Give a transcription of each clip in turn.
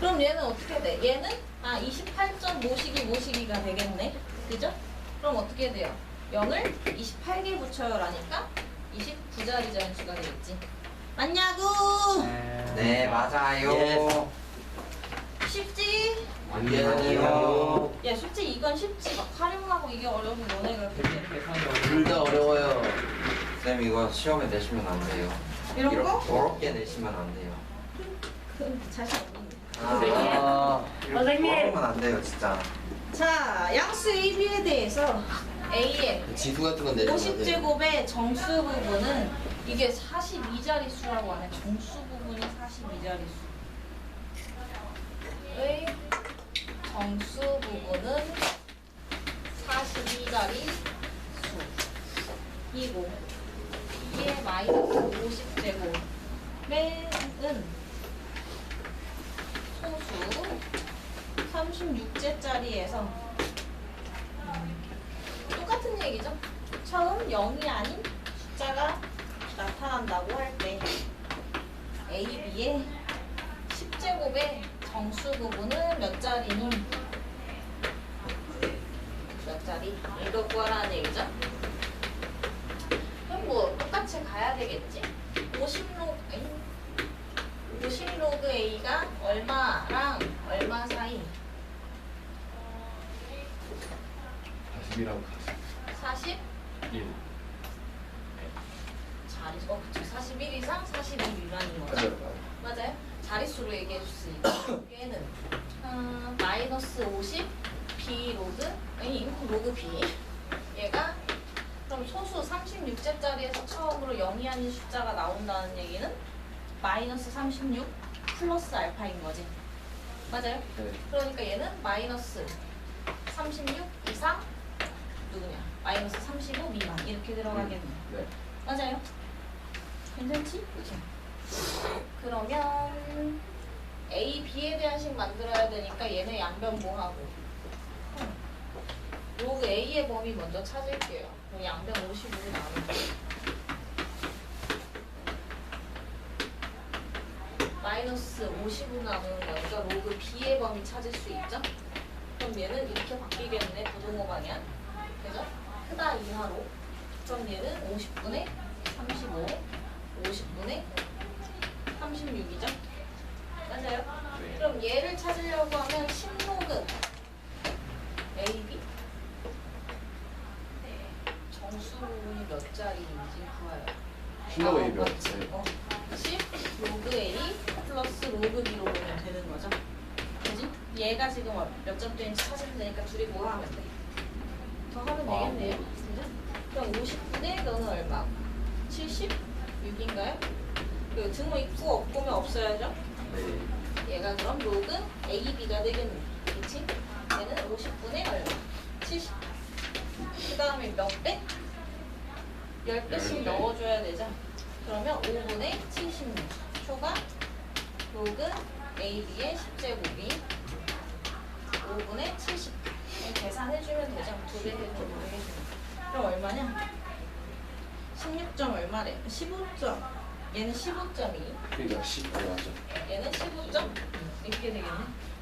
그럼 얘는 어떻게 돼? 얘는 아 28점 모시기 모시기가 되겠네. 그죠? 그럼 어떻게 돼요? 0을 28개 붙여요라니까 29자리 전수가 되겠지. 맞냐고? 네 맞아요 예. 쉽지? 아니요 야 솔직히 이건 쉽지. 막 활용하고 이게 어려우면 너네가 그렇게 둘 다 어려워요. 쌤 이거 시험에 내시면 안 돼요 이런 거? 어렵게 내시면 안 돼요 그 자신 없는데. 아, 선생님 어려우면 안 돼요 진짜 자, 양수 AB에 대해서 A의 지수 같은 건안 돼. 50제곱의 정수 부분은 이게 42자리 수라고 하네. 정수 부분이 42자리 수. 의 정수 부분은 42자리 수이고 이게 마이너스 50제곱은 소수 36제짜리에서 똑같은 얘기죠. 처음 0이 아닌 숫자가 나타난다고 할 때 A, B의 10제곱의 정수 부분은 몇 자리니? 몇 자리? 이거 구하라는 얘기죠. 그럼 뭐 똑같이 가야 되겠지. 50로, 50로그 A가 얼마랑 얼마 사이? 40이라고 40? 41 자리, 어, 그쵸. 41 이상 41 미만인 거죠. 맞아요. 맞아요. 자릿수로 얘기해 줬으니까 얘는 어, 마이너스 50 b 로그 아니 로그 b 얘가 그럼 소수 36제짜리에서 처음으로 0이 아닌 숫자가 나온다는 얘기는 마이너스 36 플러스 알파인 거지. 맞아요? 네. 그러니까 얘는 마이너스 36 이상 누구냐? 마이너스 35 미만 이렇게 들어가겠네. 네. 맞아요. 괜찮지? 그치? 그러면 A, B에 대한 식 만들어야 되니까 얘네 양변모하고 로그 A의 범위 먼저 찾을게요. 양변 55로 나누고 마이너스 50으로 나누는 거니까 로그 B의 범위 찾을 수 있죠? 그럼 얘는 이렇게 바뀌겠네, 부동호 방향. 그죠? 크다 이하로. 그럼 얘는 50분의 35, 50분의 36이죠? 맞아요? 그럼 얘를 찾으려고 하면 10로그 AB 네. 정수분이 몇 자리인지 구해요. 신나고 A? 어. 10 로그 A 플러스 로그 B로 보면 되는 거죠. 그지? 얘가 지금 몇 점대인지 찾으면 되니까 둘이 뭐 하면 돼? 더 하면 아, 되겠네요. 그죠? 그럼 50분의 너는 얼마? 76인가요? 그 증모 있고 없고면 없어야죠? 네 얘가 그럼 로그 AB가 되겠네. 그치? 얘는 50분의 얼마? 70. 그 다음에 몇 배? 10배씩 넣어줘야 되죠? 그러면 5분의 76. 초가 로그 AB의 10제곱이 5분의 70. 계산해주면 되죠? 두배 해주면 되겠네. 그럼 얼마냐? 16점 얼마래? 15점. 얘는 15점이. 그러니까 10. 네, 맞죠. 얘는 15점 이렇게 되겠네.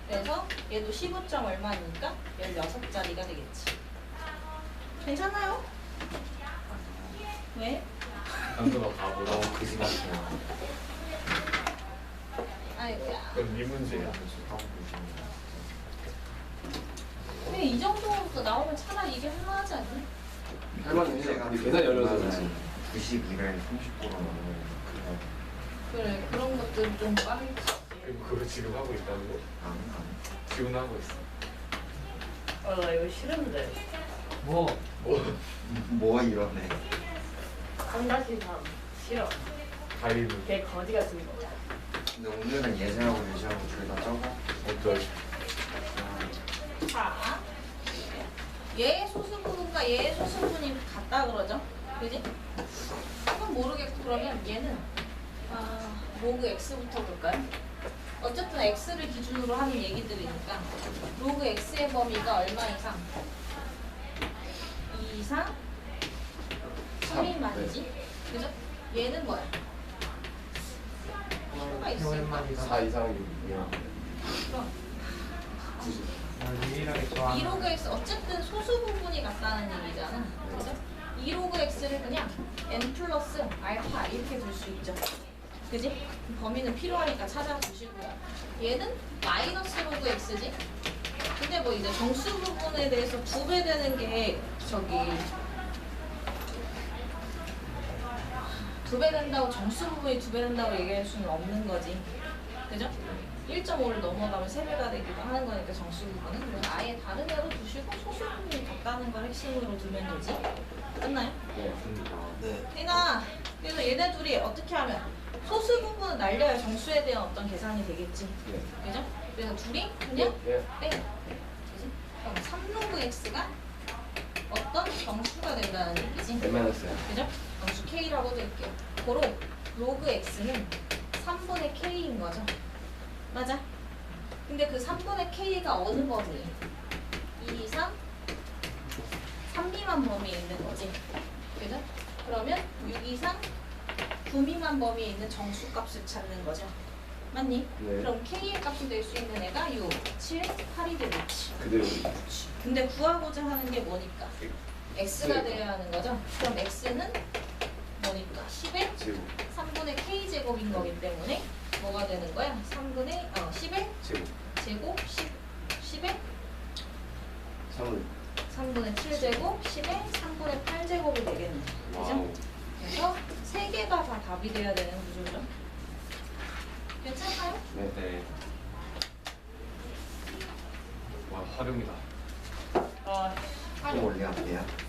그래서 얘도 15점 얼마니까 16자리가 되겠지. 괜찮아요? 왜? 한도가 바보라 너무 그지 아이고야. 그럼 이 문제야 근데 이 정도로 나오면 차라리 이게 할만하지 않니? 할만해. 계산이 어려워서 그렇지. 92를 30%로 나누면 그래 그래 그런 것들 좀 빠르지. 그리고 그거 지금 하고 있다는 거안 안. 지금 하고 있어 아, 나 이거 싫은데. 뭐? 뭐? 뭐 이러네 3 다시 3. 싫어. 가위는 걔 거지 같은 거. 근데 오늘은 예제하고 예시하고 둘다 적어 어쩔 자, 얘 소수분과 얘 소수분이 같다 그러죠? 그지? 그건 모르겠고 그러면 얘는 아, 로그 x부터 볼까요? 어쨌든 x를 기준으로 하는 얘기들이니까 로그 x의 범위가 얼마 이상? 2 이상? 3 미만이지? 그죠? 얘는 뭐야? 표가 있으니까 4 이상 6이면 그럼 나 유일하게 좋아하는 2로그 x 어쨌든 소수 부분이 같다는 얘기잖아. 그죠? 2로그 x를 그냥 n 플러스 알파 이렇게 둘 수 있죠. 그지? 범위는 필요하니까 찾아주시고요. 얘는 마이너스 로그 x지? 근데 뭐 이제 정수 부분에 대해서 두배 되는 게 저기 두 배 된다고 정수 부분이 두 배 된다고 얘기할 수는 없는 거지. 그죠? 1.5를 넘어가면 3배가 되기도 하는 거니까 정수 부분은 그래서 아예 다른 애로 두시고 소수 부분이 같다는 걸 핵심으로 두면 되지. 끝나요? 네. 네. 혜나 그래서 얘네 둘이 어떻게 하면 소수 부분은 날려야 정수에 대한 어떤 계산이 되겠지. 네. 그죠? 그래서 둘이 그냥 네. 빼. 그지? 그럼 3로그 x가 어떤 정수가 된다는 얘기지. 웬만했어요. 그죠? 정수 k라고 될게요. 고로 로그 x는 3분의 k인 거죠. 맞아? 근데 그 3분의 k가 어느 범위? 2, 3, 3미만 범위에 있는 거지. 그죠? 그러면 6 이상 9 미만 범위에 있는 정수 값을 찾는 거죠. 맞니? 네. 그럼 k의 값이 될 수 있는 애가 6, 7, 8이 되겠지. 그대로. 근데 구하고자 하는 게 뭐니까? x가 네. 돼야 하는 거죠. 그럼 x는 뭐니까? 10의 제곱. 3분의 k 제곱인 거기 때문에 뭐가 되는 거야? 3분의 어 10의 제곱. 제곱 10 10의 3을. 3분의 7 제곱 10의 3분의 8 제곱이 되겠네. 그죠? 와우. 그래서 세 개가 다 답이 돼야 되는 구조죠. 괜찮아요? 네. 네. 와 활용이다. 아, 좀 올려갈게요.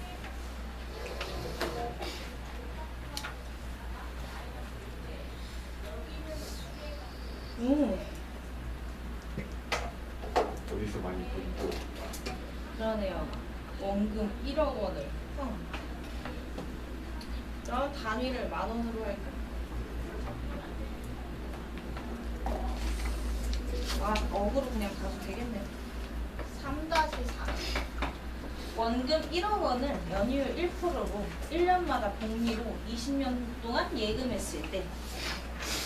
음, 어디서 많이 본 또. 그러네요. 원금 1억 원을. 응. 그럼 단위를 만 원으로 할까? 아, 억으로 그냥 가도 되겠네. 3-4. 원금 1억 원을 연이율 1%로 1년마다 복리로 20년 동안 예금했을 때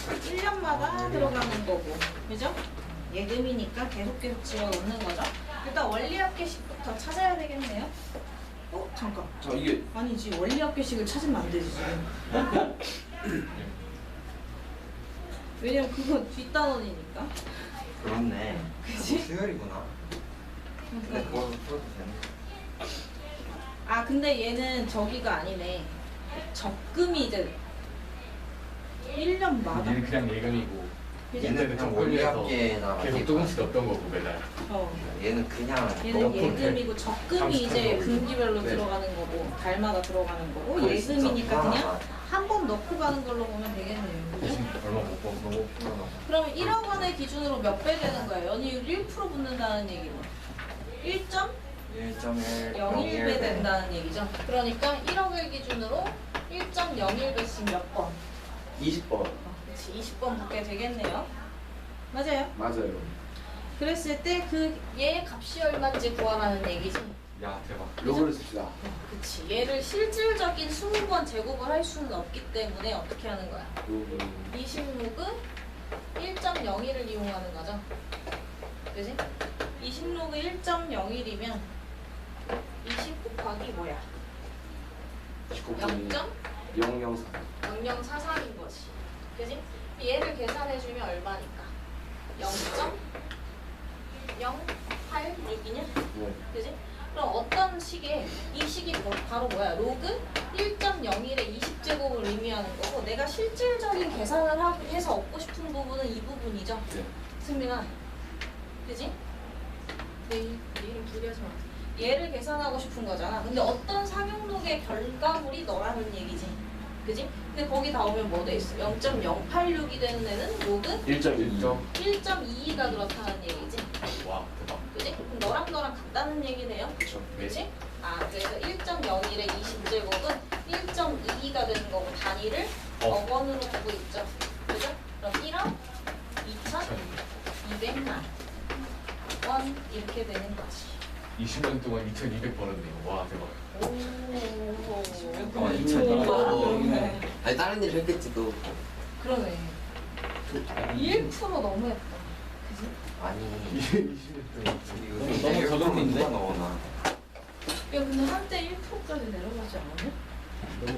1년마다 들어가는 거고 그죠? 예금이니까 계속 계속 지어놓는 거죠 일단 원리합계식부터 찾아야 되겠네요 어? 잠깐 저 이게 아니지 원리합계식을 찾으면 안 되지 지금 왜냐면 그거 뒷단원이니까 그렇네. 그치? 수열이구나. 근데 그걸 풀어도 되네. 아 근데 얘는 저기가 아니네 적금이 이제 1년마다 얘는 그냥 예금이고 그지? 얘는 그냥 적금이라서 원리 합계에다가 계속 조금씩 넣었던 거고 매달. 어. 얘는 그냥 얘는 예금이고 적금이 이제 30% 분기별로 네. 들어가는 거고 달마다 들어가는 거고 그거 진짜 예금이니까 그냥 불안하다. 한 번 넣고 가는 걸로 보면 되겠네요. 그죠? 얼마 못 벌, 너무 피곤하다. 그러면 1억 원의 기준으로 몇 배 되는 거야? 연이율 1% 붙는다는 얘기는 1.01배 1.1 된다는 얘기죠. 그러니까 1억을 기준으로 1.01배씩 몇 번? 20번. 어, 그렇지 20번 붙게 되겠네요. 맞아요. 맞아요. 그랬을 때 그 얘의 값이 얼마인지 구하라는 얘기지. 야 대박. 로그를 씁시다. 그치. 얘를 실질적인 20번 제곱을 할 수는 없기 때문에 어떻게 하는 거야? 로그. 20로그 1.01을 이용하는 거죠. 그지? 20로그 1.01이면 20 곱하기 뭐야? 0. 004. 0043인 거지. 그지? 얘를 계산해주면 얼마니까? 0.086이냐? 네. 그지? 그럼 어떤 식의 이 식이 뭐- 바로 뭐야? 로그 1.01의 20제곱을 의미하는 거고 내가 실질적인 계산을 하- 해서 얻고 싶은 부분은 이 부분이죠. 네. 승민아, 그지? 내일 내일은 기대하지 마. 얘를 계산하고 싶은 거잖아. 근데 어떤 상용록의 결과물이 너라는 얘기지. 그지? 근데 거기 나오면 뭐 돼 있어? 0.086이 되는 애는 로그 1.1점. 1.22가 그렇다는 얘기지. 와 너랑 너랑 같다는 얘기네요. 그렇죠. 그지? 아, 그래서 1.01의 20제곱은 1.22가 되는 거고 단위를 어. 억 원으로 두고 있죠. 그죠? 그럼 1억 2,200만 원 이렇게 되는 거지. 20년 동안 2,200 벌었네요. 와 대박. 오. 동안 2,200 오. 아니 다른 일 했겠지 또. 그러네. 1% 너무 예쁘다. 아니 20년 동안 요즘 너무 넣어놔 야 근데 한때 1%까지 내려가지 않았냐?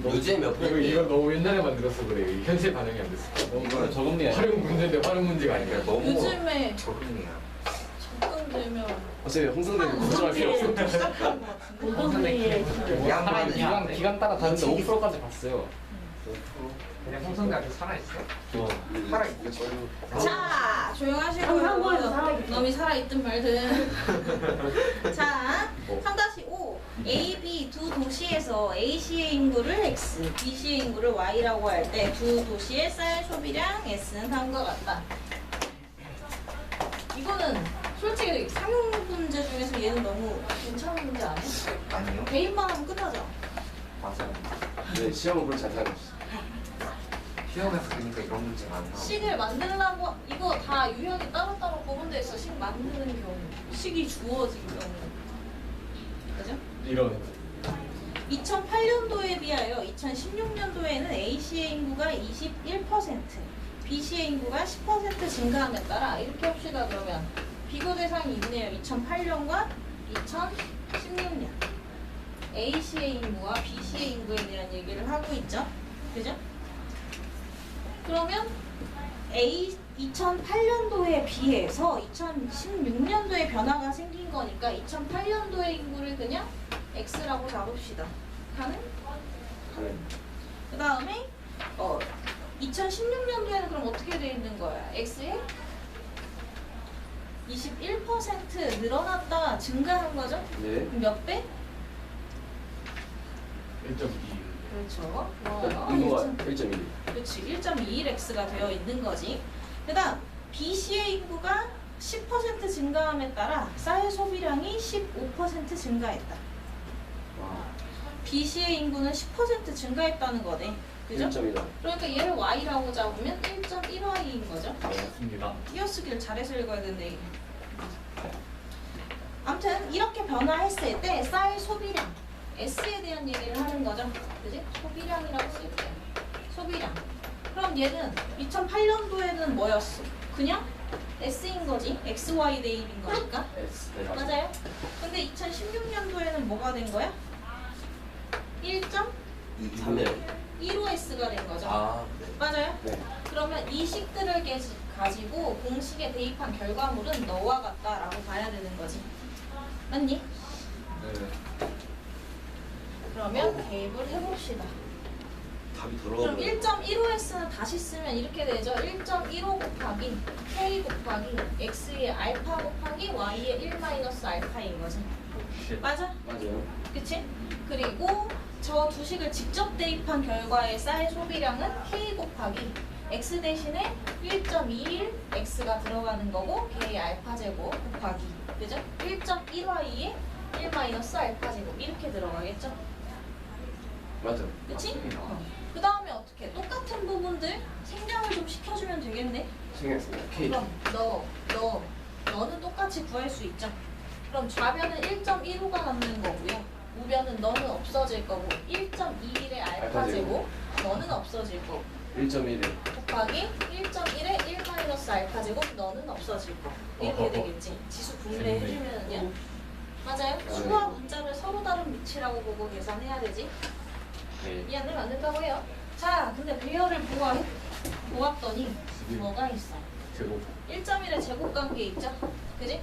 너무 요즘 몇 분이에요? 이거 너무 옛날에 만들었어 그래 이 현실 반영이 안 됐어 너무 저금리 아니야? 활용 문제인데 활용 문제가 아니야 그러니까 너무 요즘에 적응이야 접근되면 어차피 홍성대는 걱정할 필요 없어. 좀 시작한 것 같은데 기간 기간 따라 다른데 이 책이 5%까지 봤어요. 그냥 홍성대 아직 살아있어? 살아있겠어요 자 조용하시고 한 한국에서 살아있겠죠. 놈이 살아있든 말든 자 뭐? 3-5 A, B 두 도시에서 A시의 인구를 X, B시의 인구를 Y라고 할 때 두 도시의 쌀 소비량 S는 다음과 같다 이거는 솔직히 상용 문제 중에서 얘는 너무 괜찮은 문제 아니야? 아니요 대입만 하면 끝나죠? 맞아요 네, 시험은 그걸 잘 살고 있어. 시험에서 그러니까 이런 문제가 안 나와 식을 만들려고 이거 다 유형이 따로따로 구분돼 있어 식 만드는 경우 식이 주어진 경우. 그죠? 이런. 2008년도에 비하여 2016년도에는 A시의 인구가 21% B시의 인구가 10% 증가함에 따라 이렇게 합시다 그러면. 비교 대상이 있네요. 2008년과 2016년 A시의 인구와 B시의 인구에 대한 얘기를 하고 있죠 그죠? 그러면 A 2008년도에 비해서 2016년도에 변화가 생긴 거니까 2008년도의 인구를 그냥 X라고 잡읍시다. 가능? 가는. 그 다음에 어 2016년도에는 그럼 어떻게 돼 있는 거야? X에 21% 늘어났다 증가한 거죠? 네. 몇 배? 1.2 그렇죠. 인구가 1.2. 1.1. 그렇지 1.21x가 되어 있는 거지 그다음 B시의 인구가 10% 증가함에 따라 쌀 소비량이 15% 증가했다 와. B시의 인구는 10% 증가했다는 거네 그죠? 1.1. 그러니까 얘를 y라고 잡으면 1.1y인 거죠 맞습니다 띄어쓰기를 잘해서 읽어야 되는데 아무튼 이렇게 변화했을 때 쌀 소비량 S에 대한 얘기를 하는 거죠 그지? 소비량이라고 쓸게 소비량 그럼 얘는 2008년도에는 뭐였어? 그냥 S인 거지 XY 대입인 거니까 S. 네, 맞아요. 근데 2016년도에는 뭐가 된 거야? 1.15S가 3대. 된 거죠 아, 네. 맞아요? 네. 그러면 이 식들을 게- 가지고 공식에 대입한 결과물은 너와 같다라고 봐야 되는 거지. 맞니? 네 그러면 대입을 해봅시다. 답이 그럼 더러워. 1.15x는 다시 쓰면 이렇게 되죠. 1.15 곱하기 k 곱하기 x의 알파 곱하기 y의 1 마이너스 알파인 거지. 쉣. 맞아? 맞아요. 그치? 그리고 저 두 식을 직접 대입한 결과의 쌀 소비량은 k 곱하기 x 대신에 1.21 x가 들어가는 거고 k의 알파 제곱 곱하기 그죠? 1.1y의 1 마이너스 알파 제곱 이렇게 들어가겠죠? 맞아요. 그치? 어. 그 다음에 어떻게 똑같은 부분들 생략을 좀 시켜주면 되겠네? 생각했습니다. K. 그럼 너, 너, 너는 똑같이 구할 수 있죠. 그럼 좌변은 1.15가 남는 거고요. 우변은 너는 없어질 거고 1.21의 알파 알파 제곱 너는 없어질 거고 1.1에 곱하기 1.1의 1 마이너스 알파 제곱 너는 없어질 거 이렇게 어허허. 되겠지. 지수 분배 재밌네. 해주면은요. 맞아요. 수와 문자를 서로 다른 위치라고 보고 계산해야 되지. 네. 이 안에 맞는다고 해요. 자, 근데 배열을 보아, 보았더니 뭐가 있어? 제곱 1.1의 제곱 관계 있죠? 그지?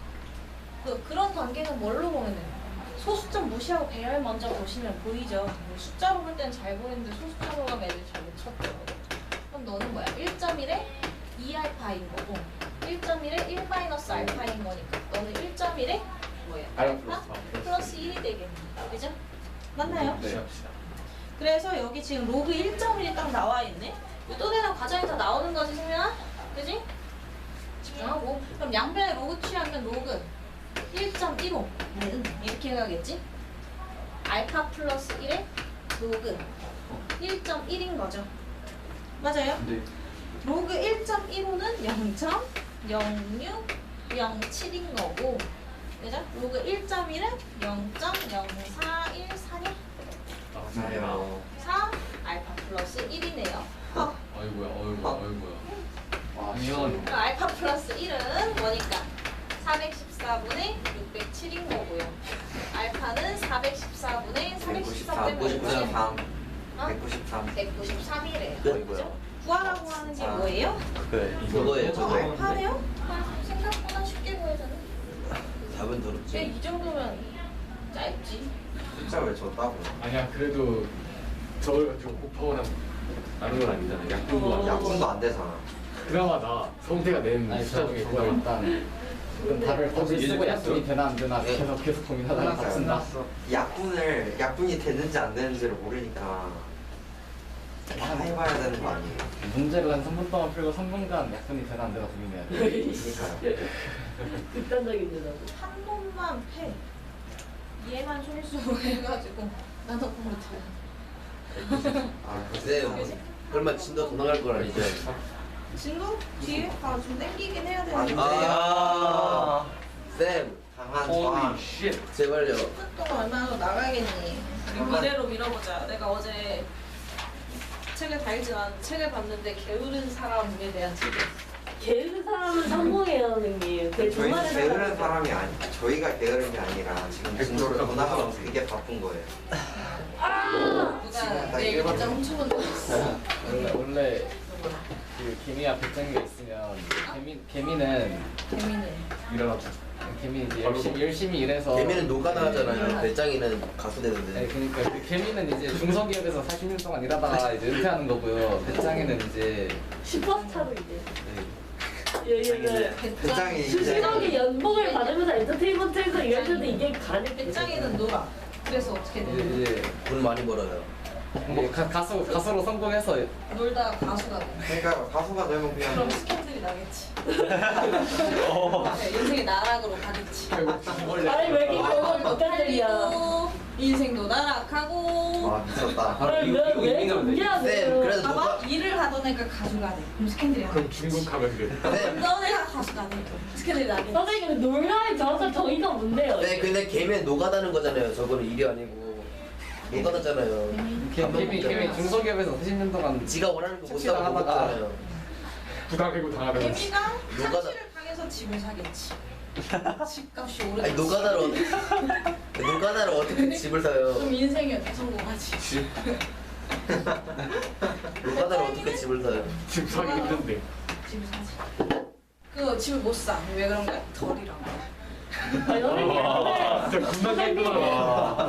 그, 그런 관계는 뭘로 보면 돼요? 소수점 무시하고 배열 먼저 보시면 보이죠? 뭐 숫자로 볼 때는 잘 보이는데 소수점으로 가면 애들 잘못 쳤더라고. 그럼 너는 뭐야? 1.1의 2알파인 거고 1.1의 1 마이너스 알파인 거니까 너는 1.1의 뭐야? 알파 알파 플러스 1이 되겠네. 그죠? 맞나요? 네. 그래서 여기 지금 로그 1.1이 딱 나와 있네. 또 다른 과정이 다 나오는 거지, 승민아? 그지? 집중하고. 그럼 양변에 로그 취하면 로그 1.15. 음, 이렇게 가겠지? 알파 플러스 1의 로그 1.1인 거죠. 맞아요? 네. 로그 1.15는 0.0607인 거고, 그죠? 로그 1.1은 0.0414냐? 맞아요 4 알파 플러스 1이네요. 어, 아이고야 어이구야 어이구야 와, 아니면 그럼 알파 플러스 1은 뭐니까? 414분의 607인 거고요. 알파는 414분의 413 때문에 193 어? 193 193이래요. 끝. 구하라고 하는 게 아. 뭐예요? 그거예요, 저 저거. 알파네요? 아, 생각보다 쉽게 구해잖아. 답은 더럽지. 이 정도면 짧지. 숫자 왜 줬다고 아니야 그래도 저걸 가지고 곱하거나 나눈 건 아니잖아. 약분도 아니야. 약분도 안 되잖아 그나마 나 성태가 낸 아니 숫자 저 중에 저거 그나마 일단 일단 답을 거기 이제 쓰고? 약분이 되나 안 되나 계속 계속 고민하다가 답 쓴다. 약분을 약분이 됐는지 안 됐는지를 모르니까 다 해봐야 되는 거 아니에요 문제를 한 3분 동안 풀고 3분간 약분이 되나 안 되나 고민해야 돼. 그러니까요 극단적인데 나도. 한 놈만 패. 얘만 손수 해가지고 나눠보면 돼. 아 쌤, 설마 진도 더 나갈 건 아니죠? 진도 뒤에 가좀 땡기긴 해야 안 되는데. 아, 쌤, 강한 저항. 제발요. 10분 동안 얼마나 더 나가겠니? 우리 미래로 밀어보자. 내가 어제 책을 다 읽지 않았는데 책을 봤는데 게으른 사람에 대한 책이 게으른 사람은 성공해요, 선생님. 그 저희는 중간에 게으른 사람이 아니 저희가 게으른 게 아니라 지금 진도를 더 나가면서 이게 바쁜 거예요 누가 내 일자 훔쳐본 적 있어. 원래 원래 그 개미와 배짱이가 있으면 개미 개미는 재미는. 일어나. 개미 이제 열심히 열심히 일해서 개미는 노가다 하잖아요. 배짱이는 가수 네, 되는데. 그러니까 그 개미는 이제 중소기업에서 40년 동안 일하다가 이제 은퇴하는 거고요. 배짱이는 이제 슈퍼스타로 이제. 네, 예. 배짱이 이제 수십억의 연봉을 받으면서 엔터테인먼트에서 일할 때도 이게 가능. 배짱이는 놀아. 그래서 어떻게 이제, 돼? 이제 돈 많이 벌어요. 뭐 가, 가수 가수로 성공해서 놀다가 가수가 돼. 그러니까 가수가 되면 그럼 그냥 스캔들이 나겠지. 네, 인생의 나락으로 가겠지. 아니, 왜 이렇게 못한들이야. 인생도 나락하고 와 미쳤다 아니, 왜, 왜 존재하세요? 쌤, 그래도 봐봐 일을 하던 애가 가수가 돼. 그럼 스캔들이 그럼 나겠지. 중국 가면 그래. 쌤, 넌 애가 가수가 돼. 스캔들이 나겠지. 선생님, 놀라의 정확한 정의가 뭔데요? 네, 근데 개미는 노가다는 거잖아요. 저거는 일이 아니고. 노가다잖아요. 개- 개미 개미 중소기업에서 40년 동안 지가 원하는 거못 착취를 사고 하다가. 먹잖아요. 부당해고 당하는 거지. 개미가 노가다. 상실을 당해서 집을 사겠지. 집값이 오르겠지. 아니, 노가다를 어떻게, 노가다를 어떻게 집을 사요? 그럼 인생이 어떻게 성공하지? 집, 노가다를 어떻게 집을 사요? 집 사기 힘든데. 집을 사지. 그거 집을 못 사. 왜 그런가? 덜이랑. 아니, 진짜 겁나.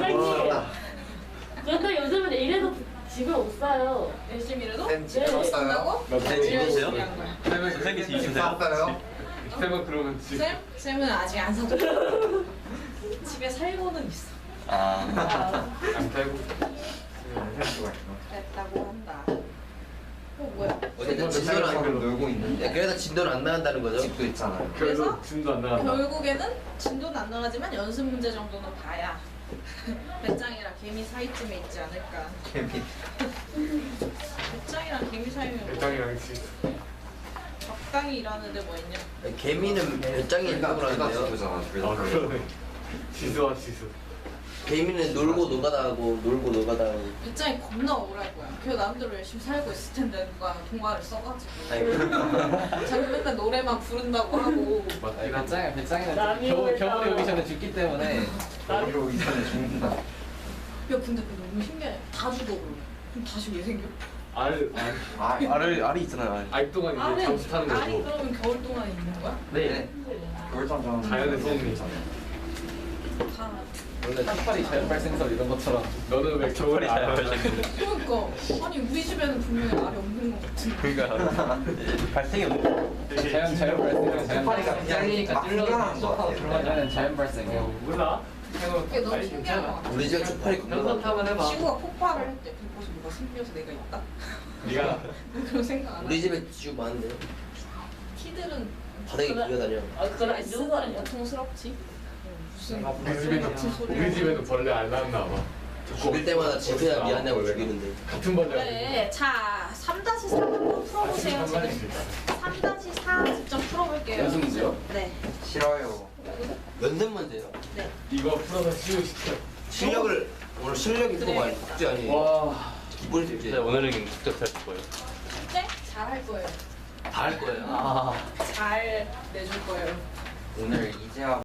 근데 요즘은 이래서 집을 못 사요. 열심히 일해도 쌤집 네. 샀어요? 산다고? 나 네, 집집 샀어요? 쌤은 그러면 집. 쌤? 쌤은 아직 안 사줬어. 집에 살고는 있어. 아 아, 안 살고. 수가 그랬다고 한다. 어 뭐야? 어쨌든 진도는 안, 살고 놀고 네, 있는데 그래서 진도는 안 나간다는 거죠? 집도 있잖아요 그래서? 짐도 안 나간다. 결국에는 진도는 안 나가지만 연습 문제 정도는 봐야 배짱이랑 개미 사이쯤에 있지 않을까. 개미 배짱이랑 개미 사이면 뭐 배짱이랑 집. 적당히 일하는 데 뭐 있냐? 개미는 배짱이 둘다 있다고 아 그러네. 지수와 지수. 개미는 놀고 노가다 하고 놀고 노가다 하고. 배짱이 겁나 억울할 거야. 걔 남대로 열심히 살고 있을 텐데 누가 동화를 써가지고 아니, 자기 맨날 노래만 부른다고 하고 아니, 배짱이 배짱이는 남이 겨울 오면 겨울이 오기. 전에 죽기 때문에 여기로 오기 전에 죽는다 야 근데 그거 너무 신기해. 다 죽어 그럼. 그럼 다시 왜 생겨? 알, 알. 아 알을 알이 있잖아요 알. 알 동안 이제 알은 잠수 타는 알이 거고. 그러면 겨울 동안에 있는 거야? 네. 겨울잠 자는 자연의 사람이 소음이. 있잖아요. 다. 원래 탑팔이 자연 발 생설 이런 것처럼 너는 왜 겨울에 알잘 그러니까 아니 우리 집에는 분명히 알이 없는 것 같은데. 그러니까 발생이 없는. 자연 자연 발생 자연 그냥 막것 같아요. 그러면 자연 발생이요. 어, 몰라. 그게 너무 신기한 것 같아. 우리 집에 쪽팔이 겁나 연습. 한번 해봐. 지구가 폭발을 그곳에 생겨서 내가 있다? 네가 그런 생각 안 우리 해. 집에 지우 많은데요. 티들은 바닥에 기어다녀. 아, 그건 안 좋은 거 아니야? 고통스럽지. 무슨 우리 집에도 같은 소리야. 우리 집에도 벌레 안 낳나 봐. 죽일 때마다 지수야 미안하고. 죽이는데. 같은 벌레. 그래. 자, 3-4 한번 풀어보세요. 한 지금. 마리씩. 3-4 직접 풀어볼게요. 연습 문제요? 네. 싫어요 연습 문제요. 네. 이거 풀어서 씌우 시켜. 실력을 오늘 실력이 또 많이 숙제 아니에요. 와 기본 숙제. 오늘은 직접 잘 거예요. 숙제 잘할 거예요. 다 할 거예요. 아. 잘 내줄 거예요. 오늘 이제야